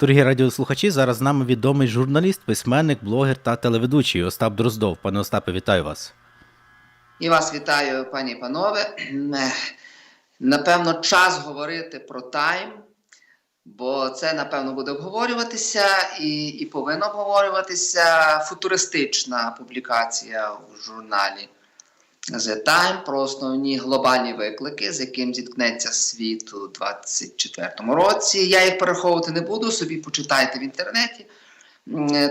Дорогі радіослухачі, зараз з нами відомий журналіст, письменник, блогер та телеведучий Остап Дроздов. Пане Остапе, вітаю вас. І вас вітаю, пані і панове. Напевно, час говорити про тайм, бо це, напевно, буде обговорюватися і, і повинна обговорюватися футуристична публікація в журналі The Time про основні глобальні виклики, з яким зіткнеться світ у 2024 році. Я їх перераховувати не буду, собі почитайте в інтернеті.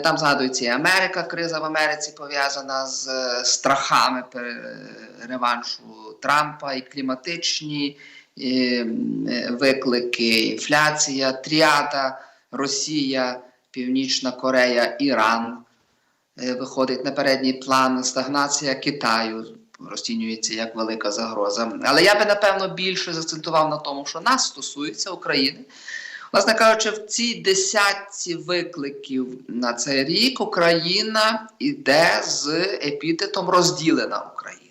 Там згадується і Америка, криза в Америці пов'язана з е, страхами реваншу Трампа, і кліматичні і, е, виклики, інфляція, тріада, Росія, Північна Корея, Іран. Е, Виходить на передній план стагнація Китаю. Розцінюється як велика загроза. Але я би напевно більше заакцентував на тому, що нас стосується України. Власне кажучи, в цій десятці викликів на цей рік Україна йде з епітетом розділена Україна.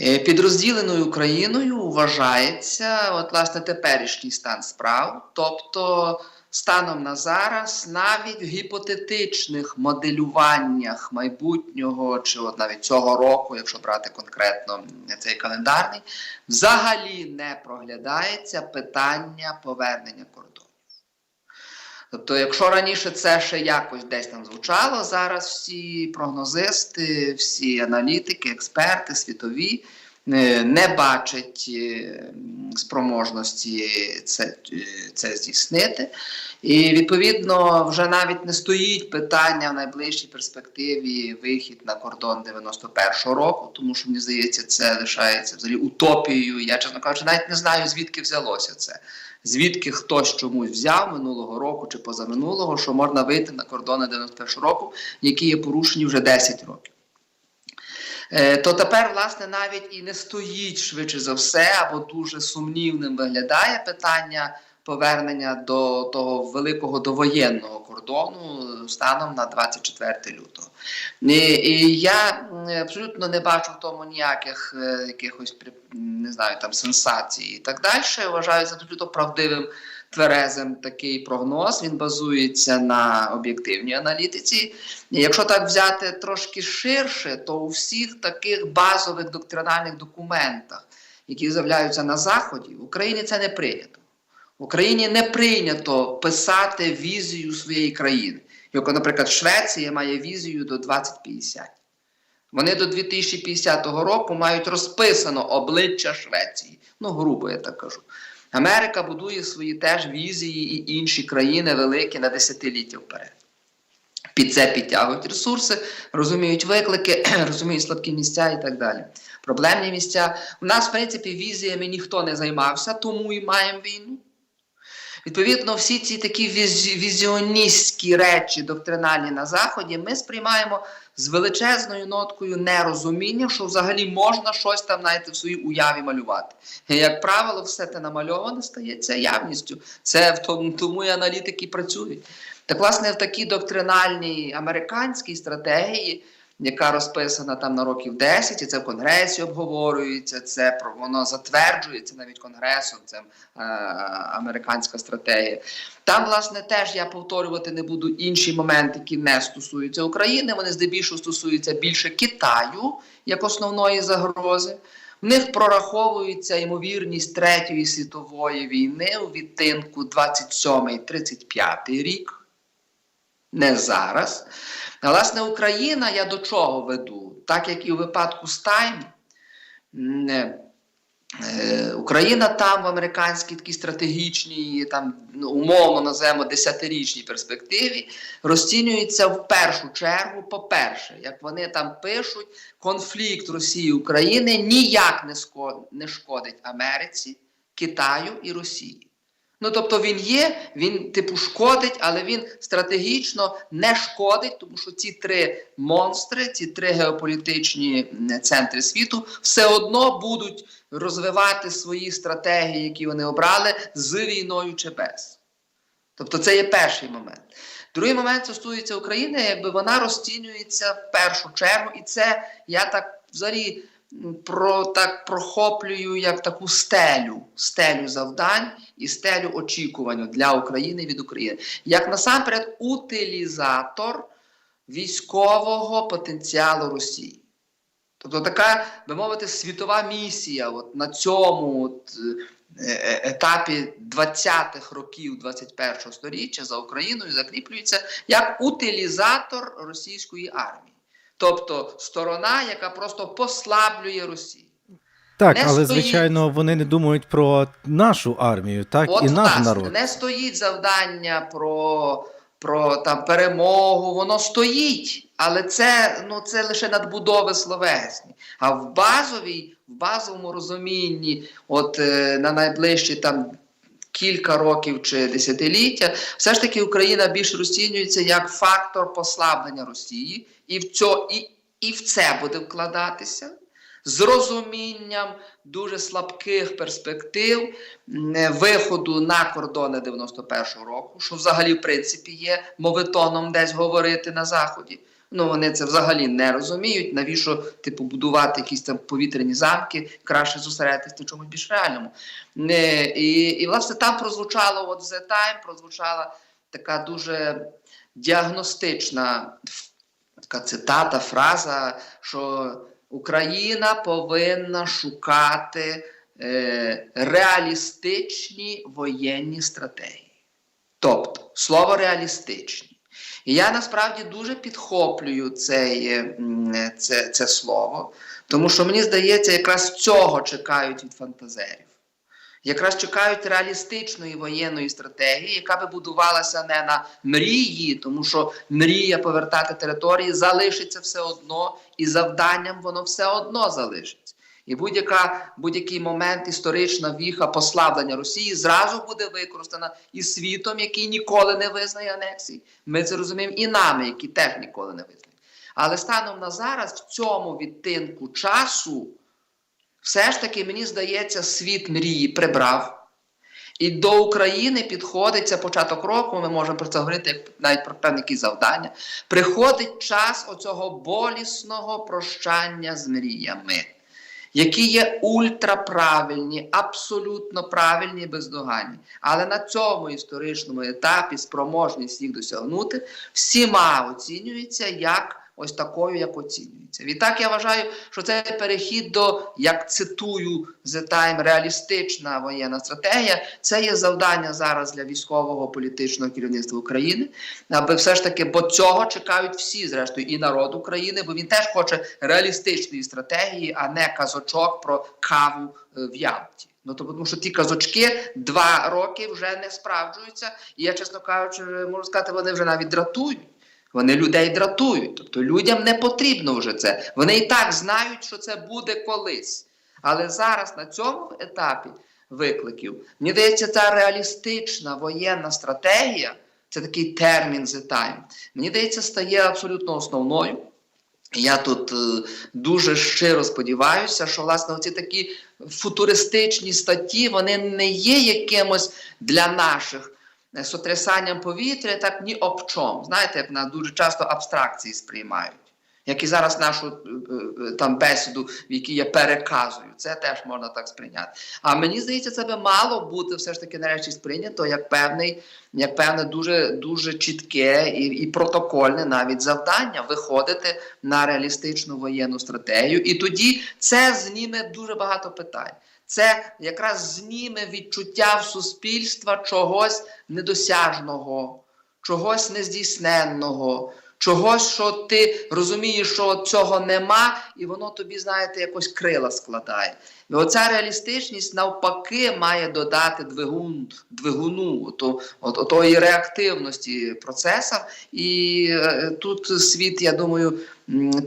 Е, Під розділеною Україною вважається от, власне, теперішній стан справ, тобто станом на зараз, навіть в гіпотетичних моделюваннях майбутнього чи от навіть цього року, якщо брати конкретно цей календарний, взагалі не проглядається питання повернення кордонів. Тобто, якщо раніше це ще якось десь там звучало, зараз всі прогнозисти, всі аналітики, експерти світові не бачать е, спроможності це, е, це здійснити. І відповідно вже навіть не стоїть питання в найближчій перспективі вихід на кордон 91-го року, тому що мені здається, це лишається взагалі утопією. Я чесно кажучи, навіть не знаю звідки взялося це. Звідки хтось чомусь взяв минулого року чи позаминулого, що можна вийти на кордони 91 року, які є порушені вже 10 років. Е, то тепер, власне, навіть і не стоїть швидше за все, або дуже сумнівним виглядає питання повернення до того великого довоєнного кордону станом на 24 лютого. І, і я абсолютно не бачу в тому ніяких е, якихось не знаю там сенсацій і так далі. Вважаю це абсолютно правдивим. Тверезим такий прогноз, він базується на об'єктивній аналітиці. І якщо так взяти трошки ширше, то у всіх таких базових доктринальних документах, які з'являються на Заході, в Україні це не прийнято. В Україні не прийнято писати візію своєї країни. Як, наприклад, Швеція має візію до 2050. Вони до 2050 року мають розписано обличчя Швеції. Ну, грубо я так кажу. Америка будує свої теж візії і інші країни великі на десятиліття вперед. Під це підтягують ресурси, розуміють виклики, розуміють слабкі місця і так далі. Проблемні місця. У нас, в принципі, візіями ніхто не займався, тому і маємо війну. Відповідно, всі ці такі візіоністські речі, доктринальні на Заході, ми сприймаємо з величезною ноткою нерозуміння, що взагалі можна щось там знаєте, в своїй уяві малювати. Як правило, все те намальоване стається явністю. Це в тому, тому і аналітики працюють. Так, власне, в такій доктринальній американській стратегії, яка розписана там на років 10, і це в Конгресі обговорюється, це про- воно затверджується навіть Конгресом, це е, американська стратегія. Там, власне, теж я повторювати не буду інші моменти, які не стосуються України. Вони здебільшого стосуються більше Китаю як основної загрози. В них прораховується ймовірність Третьої світової війни у відтинку 27-35 рік. Не зараз. Власне, Україна я до чого веду? Так як і у випадку е, е, Україна там в американській такій стратегічній, там ну, умовно називаємо десятирічній перспективі, розцінюється в першу чергу, по-перше, як вони там пишуть, конфлікт Росії і України ніяк не шкодить Америці, Китаю і Росії. Ну, тобто він є, він типу шкодить, але він стратегічно не шкодить, тому що ці три монстри, ці три геополітичні центри світу все одно будуть розвивати свої стратегії, які вони обрали, з війною чи без. Тобто це є перший момент. Другий момент стосується України, якби вона розцінюється в першу чергу, і це я так взагалі про так прохоплюю як таку стелю, стелю завдань і стелю очікувань для України від України. Як насамперед утилізатор військового потенціалу Росії. Тобто така, би мовити, світова місія от на цьому от, е, е, етапі 20-х років 21-го сторіччя за Україною закріплюється як утилізатор російської армії. Тобто сторона, яка просто послаблює Росію. Так, Не але стоїть. звичайно вони не думають про нашу армію, так От і наш власне, народ. не стоїть завдання про, про там, перемогу, воно стоїть, але це, ну, це лише надбудови словесні. А в базовій, в базовому розумінні, от е, на найближчі там. Кілька років чи десятиліття, все ж таки Україна більш розцінюється як фактор послаблення Росії, і в, цьо, і, і в це буде вкладатися з розумінням дуже слабких перспектив виходу на кордони 91-го року, що взагалі, в принципі, є моветоном десь говорити на Заході. Ну, вони це взагалі не розуміють. Навіщо типу будувати якісь там повітряні замки, краще зосередитися на чомусь більш реальному. І, і власне там прозвучало, от The Time прозвучала така дуже діагностична така цитата, фраза, що Україна повинна шукати е, реалістичні воєнні стратегії. Тобто, слово реалістичні. І я насправді дуже підхоплюю цей, е, це, це слово, тому що мені здається, якраз цього чекають від фантазерів. Якраз чекають реалістичної воєнної стратегії, яка би будувалася не на мрії, тому що мрія повертати території залишиться все одно, і завданням воно все одно залишиться. І будь-яка, будь-який момент історична віха послаблення Росії зразу буде використана і світом, який ніколи не визнає анексії. Ми це розуміємо і нами, які теж ніколи не визнають. Але станом на зараз, в цьому відтинку часу, все ж таки, мені здається, світ мрії прибрав. І до України підходить це початок року, ми можемо про це говорити навіть про певні якісь завдання. Приходить час оцього болісного прощання з мріями, які є ультраправильні, абсолютно правильні і бездоганні. Але на цьому історичному етапі спроможність їх досягнути всіма оцінюється як ось такою, як оцінюється. Відтак я вважаю, що цей перехід до, як цитую The Time, реалістична воєнна стратегія, це є завдання зараз для військового політичного керівництва України, аби все ж таки, бо цього чекають всі, зрештою, і народ України, бо він теж хоче реалістичної стратегії, а не казочок про каву е, в Ялті. Ну то тому, що ті казочки два роки вже не справджуються, і я, чесно кажучи, можу сказати, вони вже навіть дратують. Вони людей дратують. Тобто людям не потрібно вже це. Вони і так знають, що це буде колись. Але зараз на цьому етапі викликів, мені здається, ця реалістична воєнна стратегія, це такий термін the time, мені здається, стає абсолютно основною. Я тут е, дуже щиро сподіваюся, що власне оці такі футуристичні статті вони не є якимось для наших сотрясанням повітря, так ні об чому. Знаєте, як на дуже часто абстракції сприймають. Як і зараз нашу е, е, там бесіду, в якій я переказую, це теж можна так сприйняти. А мені здається, це би мало бути все ж таки нарешті сприйнято як певний, як певне дуже дуже чітке і, і протокольне навіть завдання виходити на реалістичну воєнну стратегію. І тоді це зніме дуже багато питань. Це якраз зніме відчуття в суспільства чогось недосяжного, чогось нездійсненного. Чогось, що ти розумієш, що цього нема, і воно тобі, знаєте, якось крила складає. І оця реалістичність навпаки має додати двигун, двигуну ото, от, отої реактивності процесам. І е, тут світ, я думаю,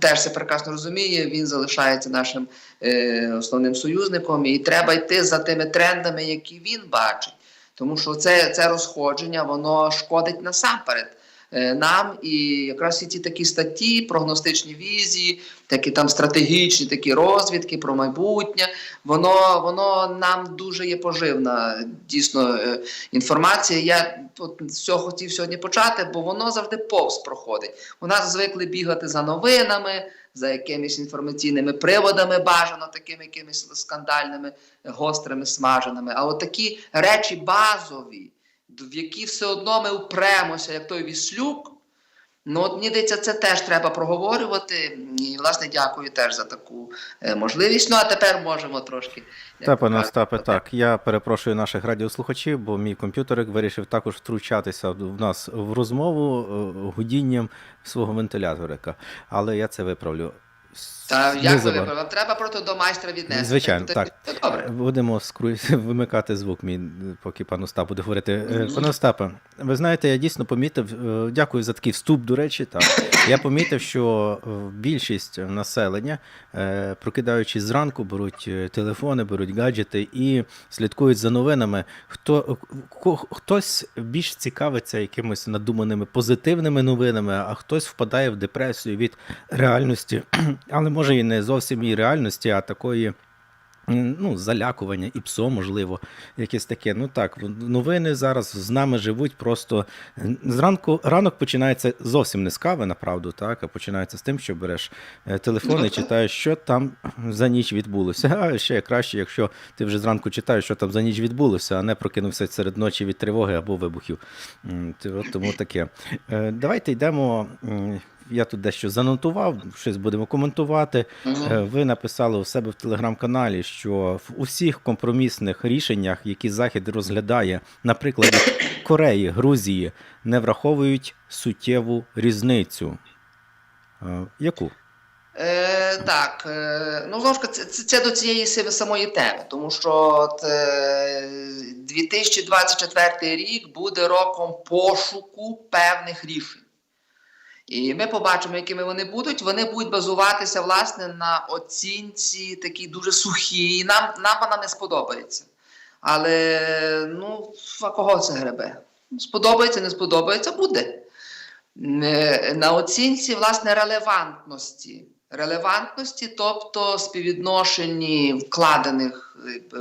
теж це прекрасно розуміє. Він залишається нашим е, основним союзником, і треба йти за тими трендами, які він бачить. Тому що це, це розходження, воно шкодить насамперед нам. І якраз всі ті такі статті, прогностичні візії, такі там стратегічні такі розвідки про майбутнє. Воно воно нам дуже є поживна дійсно е, інформація. Я от цього хотів сьогодні почати, бо воно завжди повз проходить. У нас звикли бігати за новинами, за якимись інформаційними приводами, бажано такими якимись скандальними, гострими, смаженими. А от такі речі базові, в які все одно ми впремося, як той віслюк. Ну, от мені здається, це теж треба проговорювати. І, власне, дякую теж за таку е, можливість. Ну, а тепер можемо трошки. Та, пане Остапе, так. Я перепрошую наших радіослухачів, бо мій комп'ютерик вирішив також втручатися в нас в розмову е, гудінням свого вентиляторика. Але я це виправлю. Та як ви? Вам треба просто до майстра віднести. Звичайно, Це- так. Добре. Будемо скру- вимикати звук, мій, поки пан Остап буде говорити. Е, Пане Остапе, ви знаєте, я дійсно помітив, е, дякую за такий вступ, до речі. Так. Я помітив, що е, більшість населення, прокидаючись зранку, беруть телефони, беруть гаджети і слідкують за новинами. Хто, хтось більш цікавиться якимось надуманими позитивними новинами, а хтось впадає в депресію від реальності, але може і не зовсім і реальності, а такої ну, залякування, і псо, можливо, якесь таке. Ну так, новини зараз з нами живуть просто зранку. Ранок починається зовсім не з кави, направду, так, а починається з тим, що береш е, телефон Ну, і читаєш, що там за ніч відбулося. А ще краще, якщо ти вже зранку читаєш, що там за ніч відбулося, а не прокинувся серед ночі від тривоги або вибухів. Тому таке. Е, Давайте йдемо. Я тут дещо занотував, щось будемо коментувати. Е, Ви написали у себе в телеграм-каналі, що в усіх компромісних рішеннях, які Захід розглядає, на прикладі Кореї, Грузії, не враховують суттєву різницю. Е, Яку? Е, так, е, ну знову ж це, це, це до цієї самої теми, тому що от, е, 2024 рік буде роком пошуку певних рішень. І ми побачимо, якими вони будуть. Вони будуть базуватися власне на оцінці такій дуже сухій. І нам, нам вона не сподобається. Але ну, а кого це гребе? Сподобається, не сподобається, буде. Е, На оцінці власне релевантності. Релевантності, тобто співвідношенні вкладених е,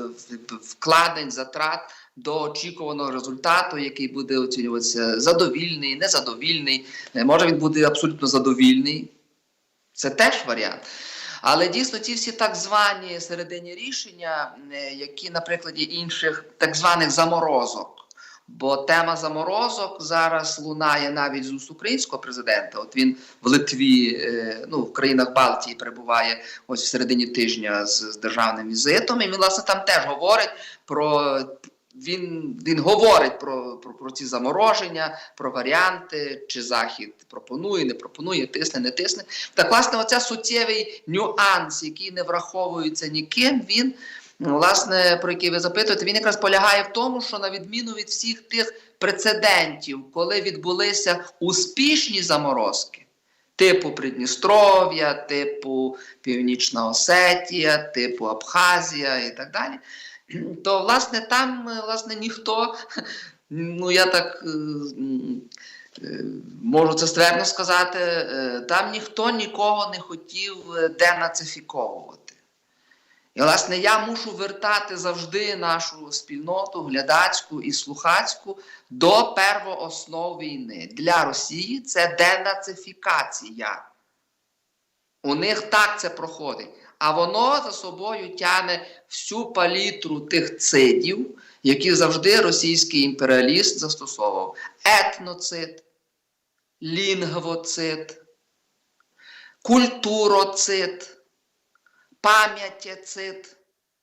вкладень, затрат до очікуваного результату, який буде оцінюватися задовільний, незадовільний. Е, Може він буде абсолютно задовільний. Це теж варіант. Але дійсно ті всі так звані середині рішення, е, які на прикладі інших так званих заморозок. Бо тема заморозок зараз лунає навіть з уст українського президента. От він в Литві, е, ну в країнах Балтії перебуває ось в середині тижня з, з державним візитом. І він власне там теж говорить про він, він говорить про, про, про ці замороження, про варіанти, чи захід пропонує, не пропонує, тисне, не тисне. Так, власне, оця суттєвий нюанс, який не враховується ніким, він. Власне, про який ви запитуєте, він якраз полягає в тому, що на відміну від всіх тих прецедентів, коли відбулися успішні заморозки, типу Придністров'я, типу Північна Осетія, типу Абхазія і так далі, то власне там е, власне ніхто, ну я так. е, е, Можу це ствердно сказати, там ніхто нікого не хотів денацифіковувати. І, власне, я мушу вертати завжди нашу спільноту глядацьку і слухацьку до первооснов війни. Для Росії це денацифікація. У них так це проходить. А воно за собою тягне всю палітру тих цидів, які завжди російський імперіаліст застосовував: етноцид, лінгвоцид, культуроцид, пам'ятєцид,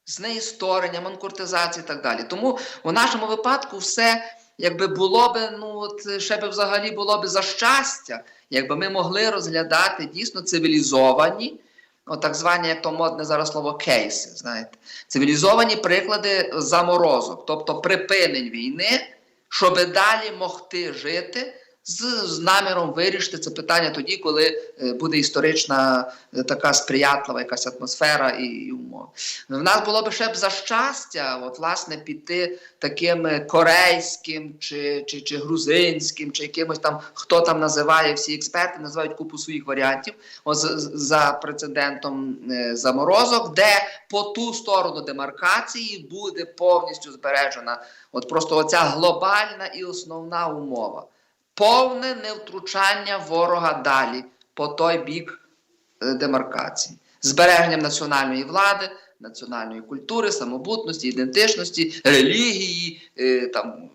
знеісторення, манкуртизація і так далі. Тому у нашому випадку все якби було би, ну ще би взагалі було би за щастя, якби ми могли розглядати дійсно цивілізовані. От так звані, як то модне зараз слово кейси, знаєте, цивілізовані приклади заморозок, тобто припинень війни, щоб далі могти жити з, з наміром вирішити це питання тоді, коли е, буде історична е, така сприятлива якась атмосфера і, і умови. В нас було б ще б за щастя, от власне піти таким корейським чи, чи, чи грузинським, чи якимось там хто там називає всі експерти, називають купу своїх варіантів. От за прецедентом е, заморозок, де по ту сторону демаркації буде повністю збережена от просто оця глобальна і основна умова. Повне невтручання ворога далі по той бік е, демаркації, збереженням національної влади, національної культури, самобутності, ідентичності, релігії, е, там,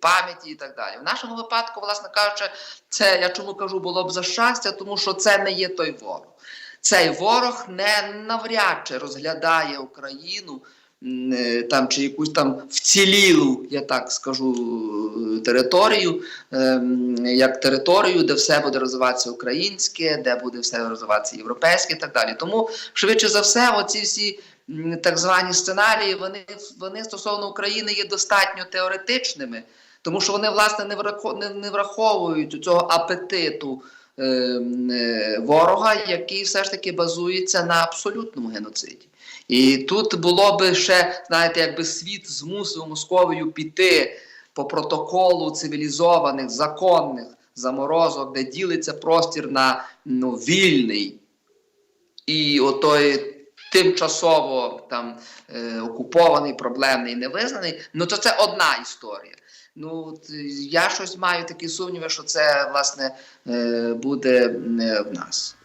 пам'яті і так далі. В нашому випадку, власне кажучи, це я чому кажу, було б за щастя, тому що це не є той ворог. Цей ворог не навряд чи розглядає Україну там чи якусь там вцілілу, я так скажу, е, територію, ем, як територію, де все буде розвиватися українське, де буде все розвиватися європейське і так далі. Тому швидше за все, оці всі так звані сценарії, вони, вони стосовно України є достатньо теоретичними, тому що вони власне не враховують цього апетиту ем, е, ворога, який все ж таки базується на абсолютному геноциді. І тут було би ще, знаєте, якби світ змусив Московію піти по протоколу цивілізованих, законних заморозок, де ділиться простір на ну, вільний і отой тимчасово там е, окупований, проблемний, невизнаний, ну то це одна історія. Ну, е, я щось маю такі сумніви, що це власне е, буде е, в нас.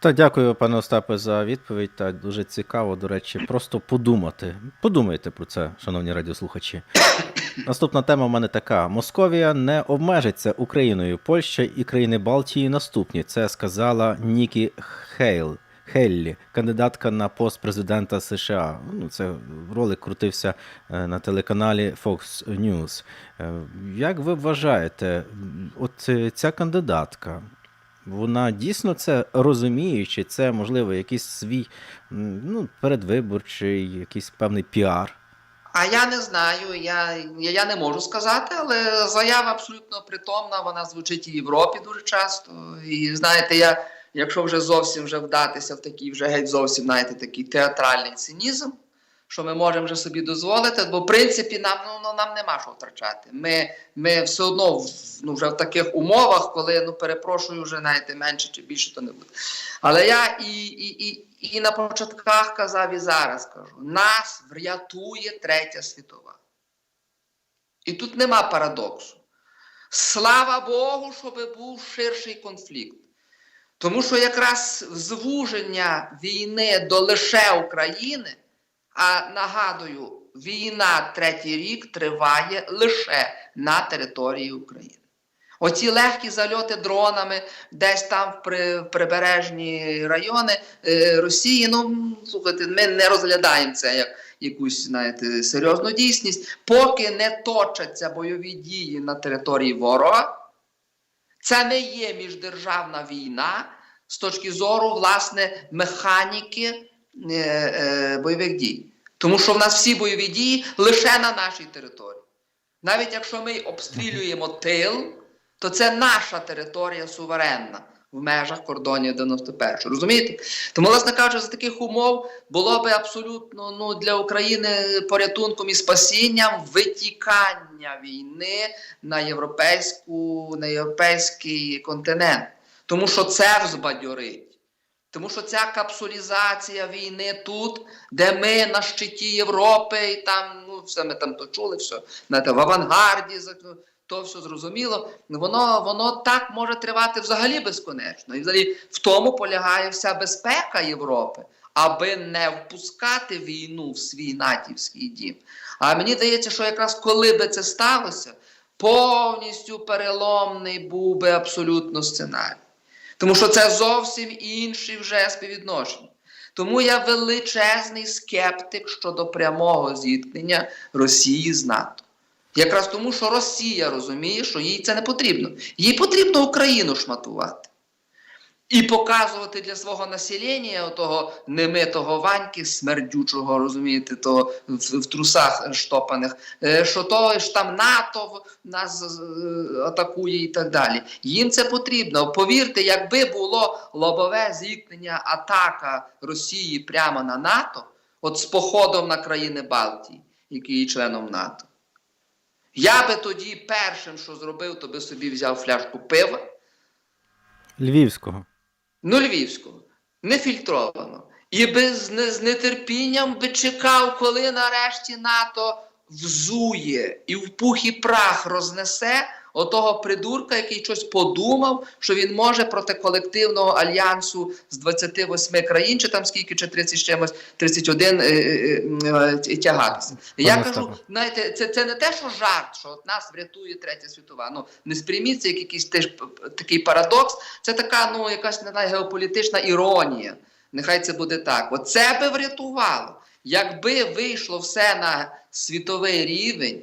Та дякую, пане Остапе, за відповідь. Та дуже цікаво, до речі, просто подумати. Подумайте про це, шановні радіослухачі. Наступна тема в мене така: Московія не обмежиться Україною, Польща і країни Балтії наступні. Це сказала Нікі Хейл. Хеллі, кандидатка на пост президента США. Ну, це ролик крутився е, на телеканалі Fox News. Е, Як ви вважаєте, от е, ця кандидатка, вона дійсно це розуміє, чи це, можливо, якийсь свій ну, передвиборчий, якийсь певний піар? А я не знаю, я, я, не можу сказати, але заява абсолютно притомна, вона звучить і в Європі дуже часто. І знаєте, я, якщо вже зовсім вже вдатися в такий вже геть зовсім знаєте, такий театральний цинізм, що ми можемо вже собі дозволити, бо в принципі нам, ну, ну, нам нема що втрачати. Ми, ми все одно ну, вже в таких умовах, коли ну перепрошую, вже знаєте, менше чи більше, то не буде. Але я і, і, і, і на початках казав, і зараз кажу: нас врятує третя світова. І тут нема парадоксу. Слава Богу, щоб був ширший конфлікт. Тому що якраз звуження війни до лише України, а нагадую, війна третій рік триває лише на території України. Оці легкі зальоти дронами десь там в при, прибережні райони е, Росії. Ну слухайте, ми не розглядаємо це як якусь знаєте, серйозну дійсність, поки не точаться бойові дії на території ворога. Це не є міждержавна війна з точки зору власне механіки е, е, бойових дій. Тому що в нас всі бойові дії лише на нашій території. Навіть якщо ми обстрілюємо тил, то це наша територія суверенна в межах кордонів 91 Розумієте? Тому, власне кажучи, за таких умов було би абсолютно ну, для України порятунком і спасінням витікання війни на, європейську, на європейський континент. Тому що це взбадьорить. Тому що ця капсулізація війни тут, де ми на щиті Європи, і там, ну, все ми там то чули, все знаєте, в авангарді, то все зрозуміло. Воно, воно так може тривати взагалі безконечно. І взагалі в тому полягає вся безпека Європи, аби не впускати війну в свій натівський дім. А мені здається, що якраз коли би це сталося, повністю переломний був би абсолютно сценарій. Тому що це зовсім інші вже співвідношення. Тому я величезний скептик щодо прямого зіткнення Росії з НАТО. Якраз тому, що Росія розуміє, що їй це не потрібно. Їй потрібно Україну шматувати. І показувати для свого населення того немитого ваньки, смердючого, розумієте, того в, в трусах штопаних, е, що то ж там НАТО нас е, атакує і так далі. Їм це потрібно. Повірте, якби було лобове зіткнення, атака Росії прямо на НАТО, от з походом на країни Балтії, які є членом НАТО. Я би тоді першим, що зробив, то би собі взяв фляжку пива. Львівського. Ну, львівського, нефільтровано. І без не, з нетерпінням би чекав, коли нарешті НАТО взує і в пух і прах рознесе отого придурка, який щось подумав, що він може проти колективного альянсу з 28 країн, чи там скільки, чи 30 з чимось, 31 е, е, е, тягатися. Я Пане кажу, знаєте, це, це не те, що жарт, що от нас врятує третя світова. Ну не сприйміть це як якийсь теж такий парадокс. Це така, ну якась не знаю, геополітична іронія. Нехай це буде так. Оце би врятувало. Якби вийшло все на світовий рівень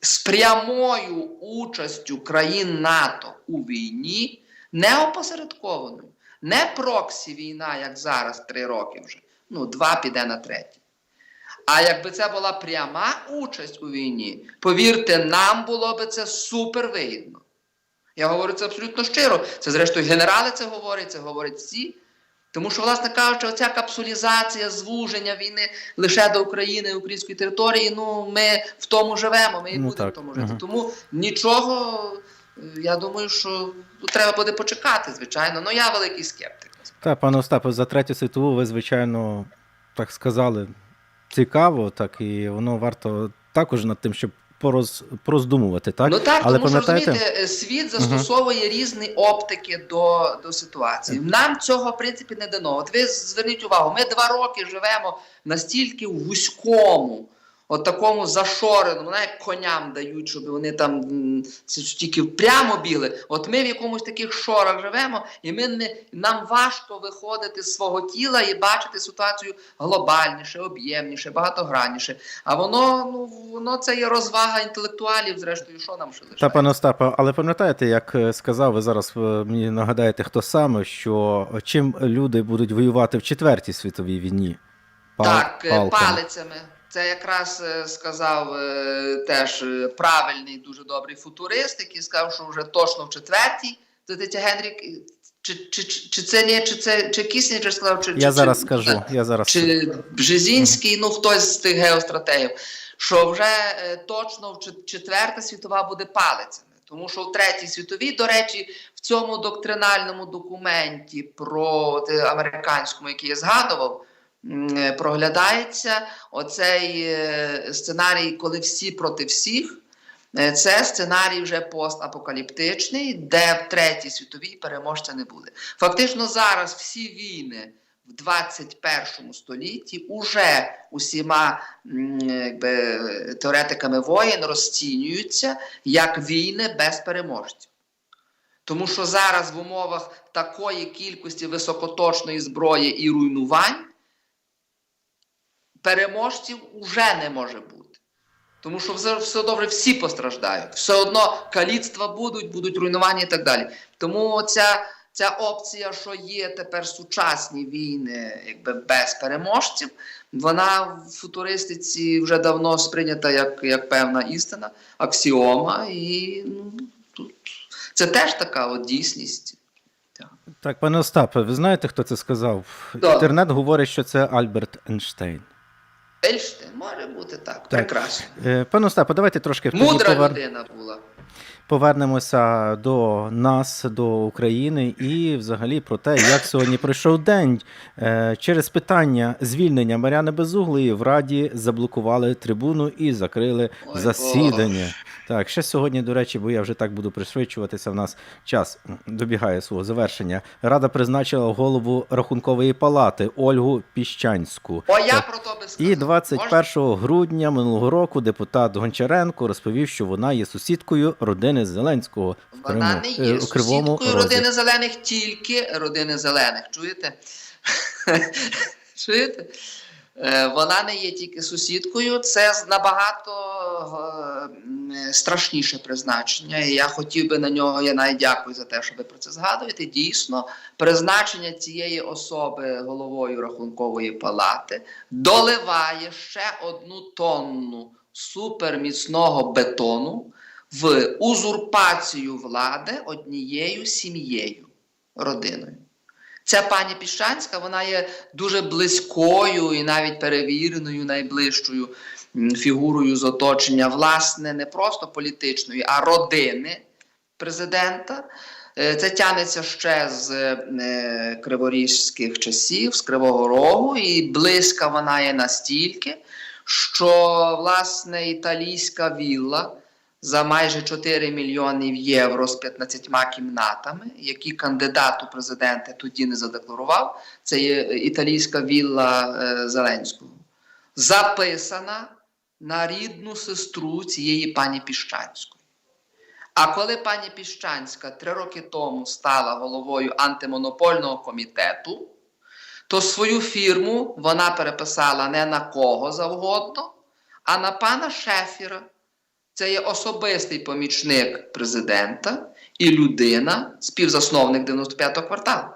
з прямою участю країн НАТО у війні, не опосередкованою, не проксі війна, як зараз, три роки вже. Ну, два піде на третій. А якби це була пряма участь у війні, повірте, нам було би це супер вигідно. Я говорю це абсолютно щиро. Це, зрештою, генерали це говорять, це говорять всі. Тому що, власне кажучи, оця капсулізація, звуження війни лише до України української території, ну ми в тому живемо, ми і Ну, будемо так. в тому жити. Ага. Тому нічого, е, я думаю, що треба буде почекати, звичайно. Ну я великий скептик. Так, пане Остапе, за третю світову ви, звичайно, так сказали, цікаво, так і воно варто також над тим, щоб пороз, пороздумувати, так? Ну так, Але тому що пам'ятаєте, розумієте, е, світ застосовує різні оптики до, до ситуації. Нам цього в принципі не дано. От ви зверніть увагу, ми два роки живемо настільки в вузькому, от такому зашореному, навіть коням дають, щоб вони там тільки прямо бігли. От ми в якомусь таких шорах живемо, і ми не нам важко виходити з свого тіла і бачити ситуацію глобальніше, об'ємніше, багатогранніше. А воно, ну воно це є розвага інтелектуалів, зрештою, що нам ще лишається? Та, пане Остапе, але пам'ятаєте, як е, сказав, ви зараз мені нагадаєте, хто саме, що чим люди будуть воювати в Четвертій світовій війні? Пал- Так, е, палками. палицями. Це якраз е, сказав е, теж е, правильний, дуже добрий футурист, який сказав, що вже точно в четвертій. Це дитя Генрік. Чи, чи, чи, чи це не чи це чи Кіснічер сказав, чи Я чи, зараз чи, скажу. Я зараз чи Бжезінський, ну хтось з тих геостратегів, що вже точно в четверта світова буде палицями. Тому що в третій світовій, до речі, в цьому доктринальному документі про американському, який я згадував, проглядається оцей е, сценарій, коли всі проти всіх. Е, Це сценарій вже постапокаліптичний, де в третій світовій переможця не буде. Фактично зараз всі війни в 21 столітті уже усіма якби, теоретиками воєн розцінюються як війни без переможців. Тому що зараз в умовах такої кількості високоточної зброї і руйнувань переможців уже не може бути. Тому що все, все добре всі постраждають. Все одно каліцтва будуть, будуть руйнування і так далі. Тому ця, ця опція, що є тепер сучасні війни, якби без переможців, вона в футуристиці вже давно сприйнята як, як певна істина, аксіома, і ну, тут це теж така от дійсність. Так, пане Остапе, ви знаєте, хто це сказав? Да. Інтернет говорить, що це Альберт Ейнштейн. Ельштейн може бути так, прекрасно. Е, Пане Остапе, давайте трошки Мудра людина була. Повернемося до нас, до України, і взагалі про те, як сьогодні пройшов день. Е, Через питання звільнення Мар'яни Безуглої в Раді заблокували трибуну і закрили Ой, засідання. Так, ще сьогодні, до речі, бо я вже так буду пришвидшуватися. В нас час добігає свого завершення. Рада призначила голову рахункової палати Ольгу Піщанську. О, я про то. І 21 грудня минулого року депутат Гончаренко розповів, що вона є сусідкою родини Зеленського в Криму Вона не е, є у Кривому сусідкою Розі. родини зелених, тільки родини зелених. Чуєте? Чуєте? Е, Вона не є тільки сусідкою, це набагато е, страшніше призначення. І я хотів би на нього, я навіть дякую за те, що ви про це згадуєте. Дійсно, призначення цієї особи головою рахункової палати доливає ще одну тонну суперміцного бетону в узурпацію влади однією сім'єю, родиною. Ця пані Піщанська, вона є дуже близькою і навіть перевіреною найближчою фігурою з оточення, власне, не просто політичної, а родини президента. Е, Це тянеться ще з е, криворізьких часів, з Кривого Рогу, і близька вона є настільки, що власне італійська вілла за майже 4 мільйони євро з 15 кімнатами, які кандидат у президенти тоді не задекларував. Це є італійська вілла е, Зеленського, записана на рідну сестру цієї пані Піщанської. А коли пані Піщанська три роки тому стала головою антимонопольного комітету, то свою фірму вона переписала не на кого завгодно, а на пана Шефіра. Це є особистий помічник президента і людина, співзасновник 95-го кварталу.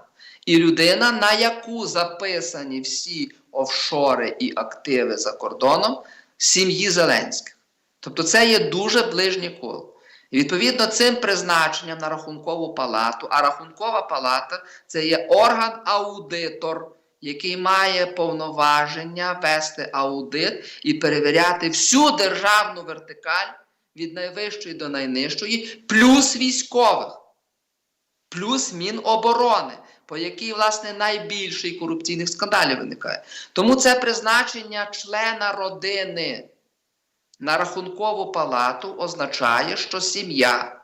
І людина, на яку записані всі офшори і активи за кордоном сім'ї Зеленських. Тобто це є дуже ближнє коло. І відповідно цим призначенням на рахункову палату, а рахункова палата це є орган-аудитор, який має повноваження вести аудит і перевіряти всю державну вертикаль від найвищої до найнижчої, плюс військових, плюс Міноборони, по якій, власне, найбільше і корупційних скандалів виникає. Тому це призначення члена родини на рахункову палату означає, що сім'я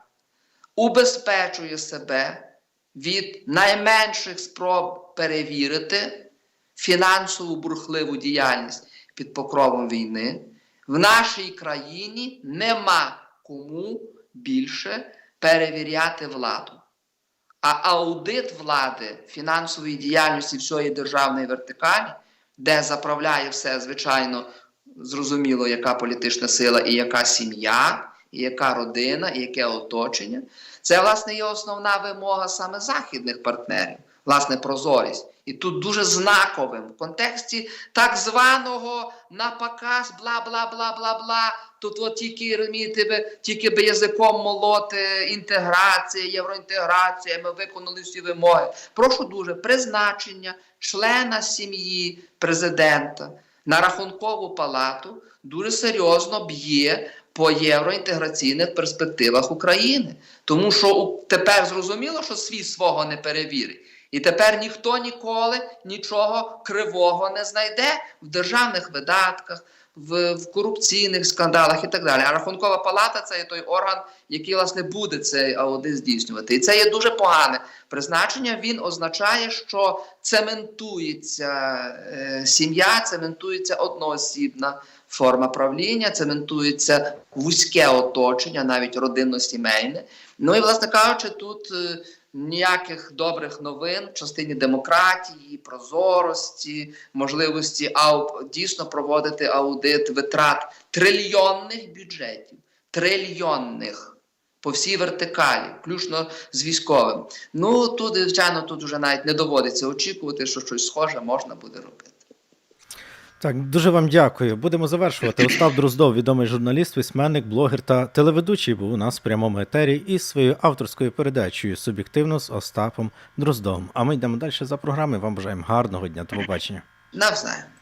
убезпечує себе від найменших спроб перевірити фінансову бурхливу діяльність під покровом війни. В нашій країні нема кому більше перевіряти владу. А аудит влади фінансової діяльності всієї державної вертикалі, де заправляє все, звичайно, зрозуміло, яка політична сила і яка сім'я, і яка родина, і яке оточення, це, власне, є основна вимога саме західних партнерів, власне, прозорість. І тут дуже знаковим в контексті так званого на показ бла бла бла бла бла. Тут от тільки розумієте, ви тільки би язиком молоти інтеграція, євроінтеграція. Ми виконали всі вимоги. Прошу дуже призначення члена сім'ї президента на рахункову палату дуже серйозно б'є по євроінтеграційних перспективах України. Тому що тепер зрозуміло, що свій свого не перевірить. І тепер ніхто ніколи нічого кривого не знайде в державних видатках, в, в корупційних скандалах і так далі. А рахункова палата це є той орган, який власне буде цей аудит здійснювати. І це є дуже погане призначення. Він означає, що цементується е, сім'я, цементується одноосібна форма правління, цементується вузьке оточення, навіть родинно-сімейне. Ну і, власне кажучи, тут. е, Ніяких добрих новин в частині демократії, прозорості, можливості ау- дійсно проводити аудит витрат трильйонних бюджетів, трильйонних по всій вертикалі, включно з військовим. Ну тут, звичайно, тут вже навіть не доводиться очікувати, що щось схоже можна буде робити. Так, дуже вам дякую. Будемо завершувати. Остап Дроздов, відомий журналіст, письменник, блогер та телеведучий, був у нас в прямому етері із своєю авторською передачею Суб'єктивно з Остапом Дроздовим. А ми йдемо далі за програмою. Вам бажаємо гарного дня. До побачення. Навзаєм.